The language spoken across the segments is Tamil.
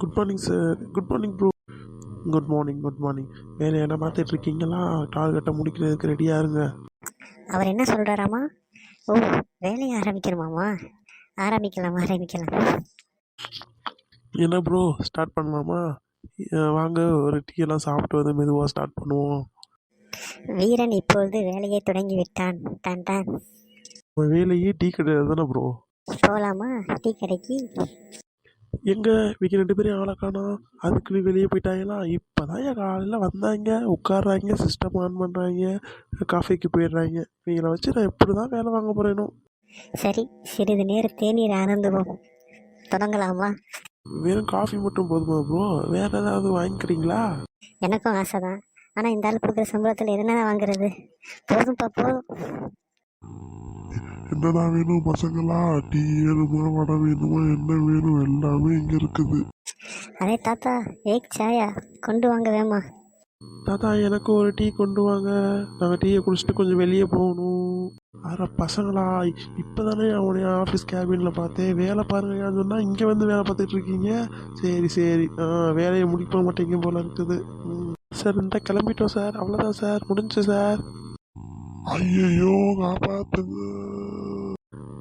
Good morning sir good morning bro good morning good morning வேறு என்ன பார்த்துட்டு இருக்கீங்களா டார்கெட்டை முடிக்கிறதுக்கு ரெடியாக இருங்க. அவர் என்ன சொல்கிறாராமா ஓ வேலையை ஆரம்பிக்கணுமாமா ஆரம்பிக்கலாம் ஆரம்பிக்கலாம். என்ன ப்ரோ ஸ்டார்ட் பண்ணலாமா? வாங்க ஒரு டீ எல்லாம் சாப்பிட்டு வந்து மெதுவாக ஸ்டார்ட் பண்ணுவோம். வீரன் இப்பொழுது வேலையை தொடங்கி விட்டான் டான். டான் வேலையே டீ கிடையாது தானே ப்ரோ போகலாமா டீ கடைக்கு? எங்கே இவங்க ரெண்டு பேரும் ஆளை காணோம். அதுக்குன்னு வெளியே போயிட்டாங்களா இப்போ தான் என் காலையில் வந்தாங்க. உட்காடுறாங்க சிஸ்டம் ஆன் பண்ணுறாங்க காஃபிக்கு போயிடுறாங்க. இவங்களை வச்சு நான் எப்படி தான் வேலை வாங்க போகிறேனோ சரி சிறிது நேரம் தேநீர் ஆனந்துவோம் தொடங்கலாமா? வெறும் காஃபி மட்டும் போதுமா ப்ரோ வேறு ஏதாவது வாங்கிக்கிறீங்களா? எனக்கும் ஆசை தான் ஆனால் இந்த ஆள் கொடுக்குற சம்பளத்தில் என்ன வாங்குறது? போதும் என்னடா வேணும் பசங்களா? டீ வேணுமா வடை வேணுமா என்ன வேணும்? எல்லாமே இங்க இருக்குது. அதே தாத்தா ஏக் சாயா கொண்டு வாங்க வேமா. தாத்தா எனக்கு ஒரு டீ கொண்டு வாங்க. நாங்கள் டீயை குடிச்சிட்டு கொஞ்சம் வெளியே போகணும். அட பசங்களா இப்போ தானே அவனுடைய ஆஃபீஸ் கேபினில் பார்த்தேன். வேலை பாருங்கன்னு சொன்னால் இங்கே வந்து வேலை பார்த்துட்டு இருக்கீங்க? சரி சரி. ஆ வேலையை முடிக்க மாட்டேங்க போல இருக்குது. ம். சார் இந்த கிளம்பிட்டோம் சார். அவ்வளோதான் சார். முடிஞ்சு சார். ஐயையோ காப்பாத்துங்க.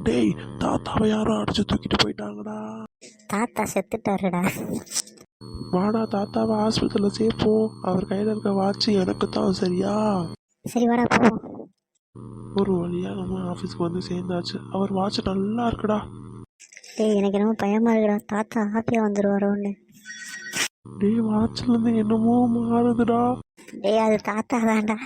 டேய் தாத்தாவை யாரோ அடிச்சு தூக்கிட்டு போயிட்டாங்கடா. தாத்தா செத்துட்டாருடா. வாடா தாத்தாவை ஹாஸ்பிட்டலில் சேர்ப்போம் அவர் கையில் இருக்க வாட்ச் எனக்கு தான் சரியா? சரி வாடா போவோம். ஒரு வழியாக நம்ம ஆஃபீஸ்க்கு வந்து சேர்ந்தாச்சு. அவர் வாட்ச் நல்லா இருக்குடா. டேய் எனக்கு என்னமோ பயமா இருக்குடா. தாத்தா ஹாப்பியாக வந்துடுவாரோன்னு டேய் வாட்ச்லேருந்து என்னமோ மாறுதுடா. டேய் அது தாத்தா தான்டா.